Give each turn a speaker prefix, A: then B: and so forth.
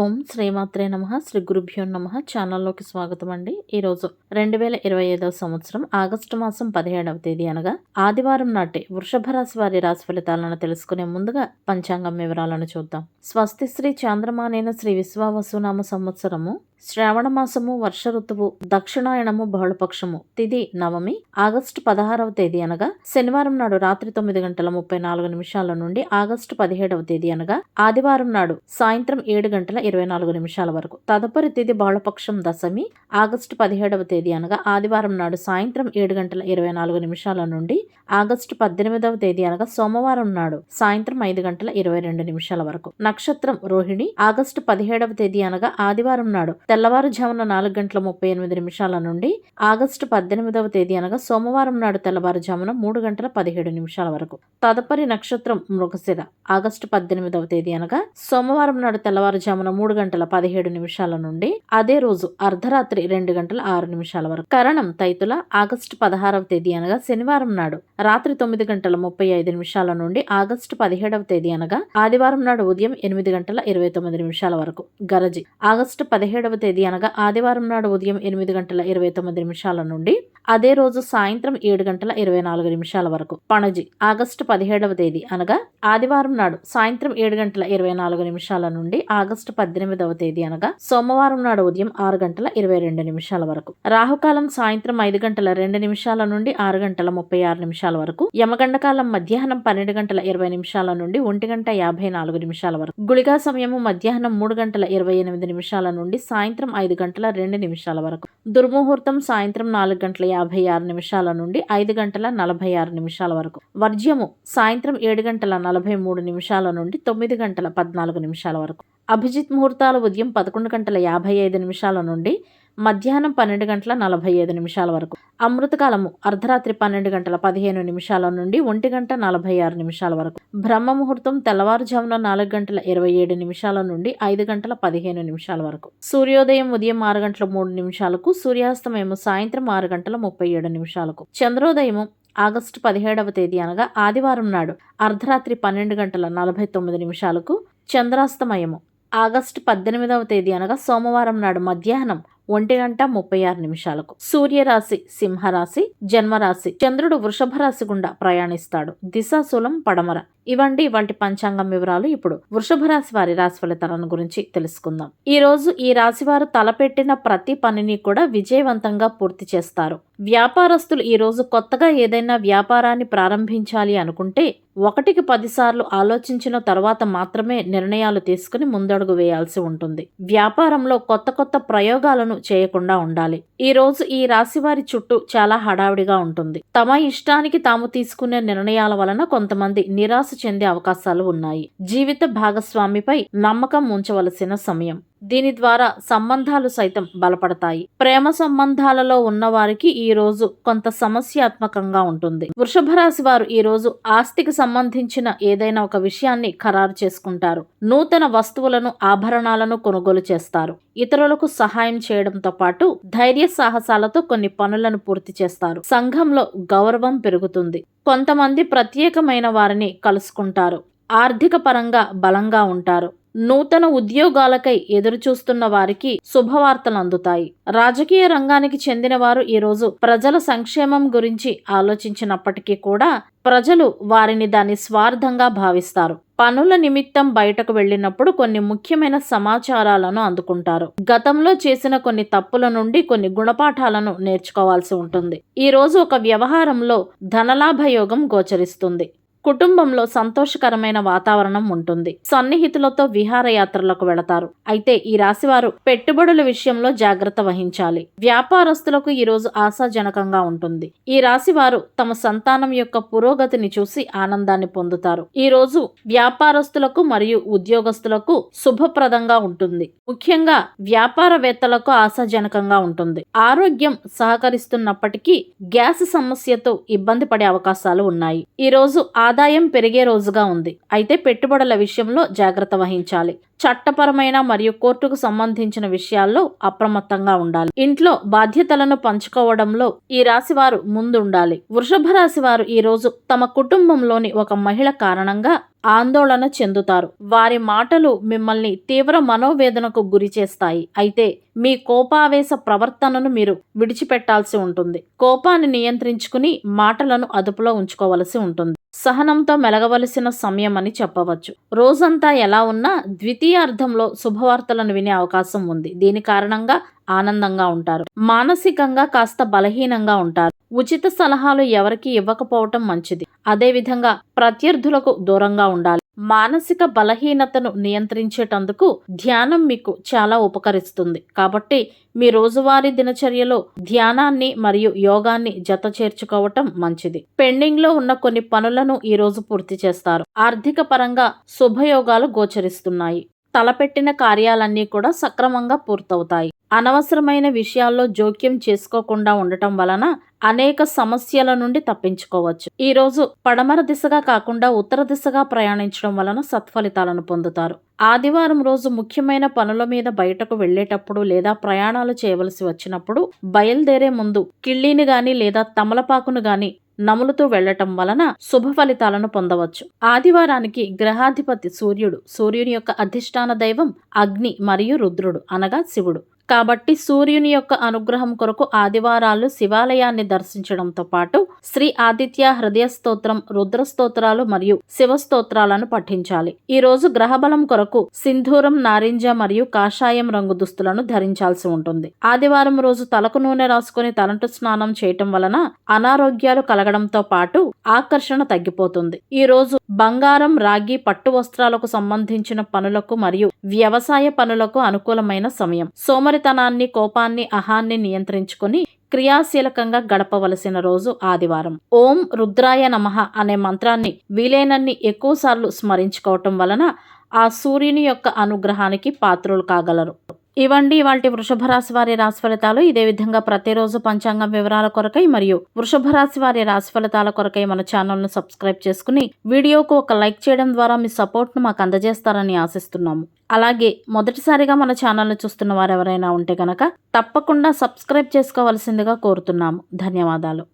A: ఓం శ్రీమాత్రే నమ. శ్రీ గురుభ్యో నమ. ఛానల్లోకి స్వాగతం అండి. ఈరోజు రెండు వేల ఇరవై ఐదవ సంవత్సరం ఆగస్టు మాసం పదిహేడవ తేదీ అనగా ఆదివారం నాటి వృషభ రాశి వారి రాశి ఫలితాలను తెలుసుకునే ముందుగా పంచాంగం వివరాలను చూద్దాం. స్వస్తి శ్రీ చాంద్రమానేన శ్రీ విశ్వావసునామ సంవత్సరము శ్రావణ మాసము వర్ష ఋతువు దక్షిణాయనము బహుళపక్షము. తిది నవమి ఆగస్టు పదహారవ తేదీ అనగా శనివారం నాడు రాత్రి తొమ్మిది గంటల ముప్పై నాలుగు నిమిషాల నుండి ఆగస్టు పదిహేడవ తేదీ అనగా ఆదివారం నాడు సాయంత్రం ఏడు గంటల ఇరవై నాలుగు నిమిషాల వరకు. తదుపరి తిది బహుళపక్షం దశమి ఆగస్టు పదిహేడవ తేదీ అనగా ఆదివారం నాడు సాయంత్రం ఏడు గంటల ఇరవై నాలుగు నిమిషాల నుండి ఆగస్టు పద్దెనిమిదవ తేదీ అనగా సోమవారం నాడు సాయంత్రం ఐదు గంటల ఇరవై రెండు నిమిషాల వరకు. నక్షత్రం రోహిణి ఆగస్టు పదిహేడవ తేదీ అనగా ఆదివారం నాడు తెల్లవారుజామున నాలుగు గంటల ముప్పై ఎనిమిది నిమిషాల నుండి ఆగస్టు పద్దెనిమిదవ తేదీ అనగా సోమవారం నాడు తెల్లవారుజామున మూడు గంటల పదిహేడు నిమిషాల వరకు. తదుపరి నక్షత్రం మృగశిర. ఆగస్టు పద్దెనిమిదవ తేదీ అనగా సోమవారం నాడు తెల్లవారుజామున మూడు గంటల పదిహేడు నిమిషాల నుండి అదే రోజు అర్ధరాత్రి రెండు గంటల ఆరు నిమిషాల వరకు. కరణం తైతుల ఆగస్టు పదహారవ తేదీ అనగా శనివారం నాడు రాత్రి తొమ్మిది గంటల ముప్పై ఐదు నిమిషాల నుండి ఆగస్టు పదిహేడవ తేదీ అనగా ఆదివారం నాడు ఉదయం ఎనిమిది గంటల ఇరవై తొమ్మిది నిమిషాల వరకు. గరజి ఆగస్టు పదిహేడవ తేదీ అనగా ఆదివారం నాడు ఉదయం ఎనిమిది గంటల ఇరవై తొమ్మిది నిమిషాల నుండి అదే రోజు సాయంత్రం ఏడు గంటల ఇరవై నాలుగు నిమిషాల వరకు. పణజి ఆగస్టు పదిహేడవ తేదీ అనగా ఆదివారం నాడు సాయంత్రం ఏడు గంటల ఇరవై నాలుగు నిమిషాల నుండి ఆగస్టు పద్దెనిమిదవ తేదీ అనగా సోమవారం నాడు ఉదయం ఆరు గంటల ఇరవై రెండు నిమిషాల వరకు. రాహుకాలం సాయంత్రం ఐదు గంటల రెండు నిమిషాల నుండి ఆరు గంటల ముప్పై ఆరు నిమిషాల వరకు. యమగండకాలం మధ్యాహ్నం పన్నెండు గంటల ఇరవై నిమిషాల నుండి ఒంటి గంట యాభై నాలుగు నిమిషాల వరకు. గుళిగా సమయము మధ్యాహ్నం మూడు గంటల ఇరవై ఎనిమిది నిమిషాల నుండి సాయంత్రం ఐదు గంటల రెండు నిమిషాల వరకు. దుర్ముహూర్తం సాయంత్రం నాలుగు గంటల యాభై ఆరు నిమిషాల నుండి ఐదు గంటల నలభై ఆరు నిమిషాల వరకు. వర్జ్యము సాయంత్రం ఏడు గంటల నలభై మూడు నిమిషాల నుండి తొమ్మిది గంటల పద్నాలుగు నిమిషాల వరకు. అభిజిత్ ముహూర్తాలు ఉదయం పదకొండు గంటల యాభై ఐదు నిమిషాల నుండి మధ్యాహ్నం పన్నెండు గంటల నలభై ఐదు నిమిషాల వరకు. అమృతకాలము అర్ధరాత్రి పన్నెండు గంటల పదిహేను నిమిషాల నుండి ఒంటి గంట నలభై ఆరు నిమిషాల వరకు. బ్రహ్మ ముహూర్తం తెల్లవారుజామున నాలుగు గంటల ఇరవై ఏడు నిమిషాల నుండి ఐదు గంటల పదిహేను నిమిషాల వరకు. సూర్యోదయం ఉదయం ఆరు గంటల మూడు నిమిషాలకు సూర్యాస్తమయము సాయంత్రం ఆరు గంటల ముప్పై ఏడు నిమిషాలకు. చంద్రోదయము ఆగస్టు పదిహేడవ తేదీ అనగా ఆదివారం నాడు అర్ధరాత్రి పన్నెండు గంటల నలభై తొమ్మిది నిమిషాలకు చంద్రాస్తమయము. ఆగస్టు పద్దెనిమిదవ తేదీ అనగా సోమవారం నాడు మధ్యాహ్నం ఒంటి గంట ముప్పై ఆరు నిమిషాలకు సూర్యరాశి సింహరాశి జన్మరాశి చంద్రుడు వృషభ రాశి గుండా ప్రయాణిస్తాడు. దిశాశూలం పడమర. ఇవ్వండి వంటి పంచాంగం వివరాలు ఇప్పుడు. వృషభ రాశి వారి రాశి ఫలితాలను గురించి తెలుసుకుందాం. ఈ రోజు ఈ రాశి వారు తలపెట్టిన ప్రతి పనిని కూడా విజయవంతంగా పూర్తి చేస్తారు. వ్యాపారస్తులు ఈ రోజు కొత్తగా ఏదైనా వ్యాపారాన్ని ప్రారంభించాలి అనుకుంటే ఒకటికి పదిసార్లు ఆలోచించిన తర్వాత మాత్రమే నిర్ణయాలు తీసుకుని ముందడుగు వేయాల్సి ఉంటుంది. వ్యాపారంలో కొత్త కొత్త ప్రయోగాలను చేయకుండా ఉండాలి. ఈ రోజు ఈ రాశి వారి చుట్టూ చాలా హడావిడిగా ఉంటుంది. తమ ఇష్టానికి తాము తీసుకునే నిర్ణయాల వలన కొంతమంది నిరాశ చెందే అవకాశాలు ఉన్నాయి. జీవిత భాగస్వామిపై నమ్మకం ఉంచవలసిన సమయం. దీని ద్వారా సంబంధాలు సైతం బలపడతాయి. ప్రేమ సంబంధాలలో ఉన్నవారికి ఈ రోజు కొంత సమస్యాత్మకంగా ఉంటుంది. వృషభ రాశి వారు ఈ రోజు ఆస్తికి సంబంధించిన ఏదైనా ఒక విషయాన్ని ఖరారు చేసుకుంటారు. నూతన వస్తువులను ఆభరణాలను కొనుగోలు చేస్తారు. ఇతరులకు సహాయం చేయడంతో పాటు ధైర్య సాహసాలతో కొన్ని పనులను పూర్తి చేస్తారు. సంఘంలో గౌరవం పెరుగుతుంది. కొంతమంది ప్రత్యేకమైన వారిని కలుసుకుంటారు. ఆర్థిక పరంగా బలంగా ఉంటారు. నూతన ఉద్యోగాలకై ఎదురుచూస్తున్న వారికి శుభవార్తలు అందుతాయి రాజకీయ రంగానికి చెందిన వారు ఈరోజు ప్రజల సంక్షేమం గురించి ఆలోచించినప్పటికీ కూడా ప్రజలు వారిని దాని స్వార్థంగా భావిస్తారు. పనుల నిమిత్తం బయటకు వెళ్ళినప్పుడు కొన్ని ముఖ్యమైన సమాచారాలను అందుకుంటారు. గతంలో చేసిన కొన్ని తప్పుల నుండి కొన్ని గుణపాఠాలను నేర్చుకోవాల్సి ఉంటుంది. ఈ రోజు ఒక వ్యవహారంలో ధనలాభ యోగం గోచరిస్తుంది. కుటుంబంలో సంతోషకరమైన వాతావరణం ఉంటుంది. సన్నిహితులతో విహారయాత్రలకు వెళతారు. అయితే ఈ రాశివారు పెట్టుబడుల విషయంలో జాగ్రత్త వహించాలి. వ్యాపారస్తులకు ఈ రోజు ఆశాజనకంగా ఉంటుంది. ఈ రాశివారు తమ సంతానం యొక్క పురోగతిని చూసి ఆనందాన్ని పొందుతారు. ఈ రోజు వ్యాపారస్తులకు మరియు ఉద్యోగస్తులకు శుభప్రదంగా ఉంటుంది. ముఖ్యంగా వ్యాపారవేత్తలకు ఆశాజనకంగా ఉంటుంది. ఆరోగ్యం సహకరిస్తున్నప్పటికీ గ్యాస్ సమస్యతో ఇబ్బంది పడే అవకాశాలు ఉన్నాయి. ఈ రోజు ఆదాయం పెరిగే రోజుగా ఉంది. అయితే పెట్టుబడుల విషయంలో జాగ్రత్త వహించాలి. చట్టపరమైన మరియు కోర్టుకు సంబంధించిన విషయాల్లో అప్రమత్తంగా ఉండాలి. ఇంట్లో బాధ్యతలను పంచుకోవడంలో ఈ రాశి వారు ముందుండాలి. వృషభ రాశి వారు ఈ రోజు తమ కుటుంబంలోని ఒక మహిళ కారణంగా ఆందోళన చెందుతారు. వారి మాటలు మిమ్మల్ని తీవ్ర మనోవేదనకు గురి చేస్తాయి. అయితే మీ కోపావేశ ప్రవర్తనను మీరు విడిచిపెట్టాల్సి ఉంటుంది. కోపాన్ని నియంత్రించుకుని మాటలను అదుపులో ఉంచుకోవలసి ఉంటుంది. సహనంతో మెలగవలసిన సమయం అని చెప్పవచ్చు. రోజంతా ఎలా ఉన్నా ద్వితీయార్థంలో శుభవార్తలను వినే అవకాశం ఉంది. దీని కారణంగా ఆనందంగా ఉంటారు. మానసికంగా కాస్త బలహీనంగా ఉంటారు. ఉచిత సలహాలు ఎవరికి ఇవ్వకపోవటం మంచిది. అదేవిధంగా ప్రత్యర్థులకు దూరంగా ఉండాలి. మానసిక బలహీనతను నియంత్రించేటందుకు ధ్యానం మీకు చాలా ఉపకరిస్తుంది. కాబట్టి మీ రోజువారీ దినచర్యలో ధ్యానాన్ని మరియు యోగాన్ని జత చేర్చుకోవటం మంచిది. పెండింగ్లో ఉన్న కొన్ని పనులను ఈరోజు పూర్తి చేస్తారు. ఆర్థిక పరంగా శుభయోగాలు గోచరిస్తున్నాయి. తలపెట్టిన కార్యాలన్నీ కూడా సక్రమంగా పూర్తవుతాయి. అనవసరమైన విషయాల్లో జోక్యం చేసుకోకుండా ఉండటం వలన అనేక సమస్యల నుండి తప్పించుకోవచ్చు. ఈరోజు పడమర దిశగా కాకుండా ఉత్తర దిశగా ప్రయాణించడం వలన సత్ఫలితాలను పొందుతారు. ఆదివారం రోజు ముఖ్యమైన పనుల మీద బయటకు వెళ్ళేటప్పుడు లేదా ప్రయాణాలు చేయవలసి వచ్చినప్పుడు బయలుదేరే ముందు కిళ్ళీని గాని లేదా తమలపాకును గాని నములుతూ వెళ్ళటం వలన శుభ ఫలితాలను పొందవచ్చు. ఆదివారానికి గ్రహాధిపతి సూర్యుడు. సూర్యుని యొక్క అధిష్టాన దైవం అగ్ని మరియు రుద్రుడు అనగా శివుడు. కాబట్టి సూర్యుని యొక్క అనుగ్రహం కొరకు ఆదివారాలు శివాలయాన్ని దర్శించడంతో పాటు శ్రీ ఆదిత్య హృదయ స్తోత్రం రుద్ర స్తోత్రాలు మరియు శివ స్తోత్రాలను పఠించాలి. ఈ రోజు గ్రహబలం కొరకు సింధూరం నారింజ మరియు కాషాయం రంగు దుస్తులను ధరించాల్సి ఉంటుంది. ఆదివారం రోజు తలకు నూనె రాసుకుని తలంటు స్నానం చేయటం వలన అనారోగ్యాలు కలగడంతో పాటు ఆకర్షణ తగ్గిపోతుంది. ఈ రోజు బంగారం రాగి పట్టు వస్త్రాలకు సంబంధించిన పనులకు మరియు వ్యవసాయ పనులకు అనుకూలమైన సమయం. సోమరి సోమరితనాన్ని కోపాన్ని అహాన్ని నియంత్రించుకుని క్రియాశీలకంగా గడపవలసిన రోజు ఆదివారం. ఓం రుద్రాయ నమః అనే మంత్రాన్ని వీలైనన్ని ఎక్కువసార్లు స్మరించుకోవటం వలన ఆ సూర్యుని యొక్క అనుగ్రహానికి పాత్రులు కాగలరు. ఇవ్వండి. వాటి వృషభ రాశి వారి రాశి ఫలితాలు ఇదే విధంగా ప్రతిరోజు పంచాంగం వివరాల కొరకై మరియు వృషభ రాశి వారి రాశి ఫలితాల కొరకై మన ఛానల్ను సబ్స్క్రైబ్ చేసుకుని వీడియోకు ఒక లైక్ చేయడం ద్వారా మీ సపోర్ట్ను మాకు అందజేస్తారని ఆశిస్తున్నాము. అలాగే మొదటిసారిగా మన ఛానల్ను చూస్తున్న వారు ఎవరైనా ఉంటే కనుక తప్పకుండా సబ్స్క్రైబ్ చేసుకోవాల్సిందిగా కోరుతున్నాము. ధన్యవాదాలు.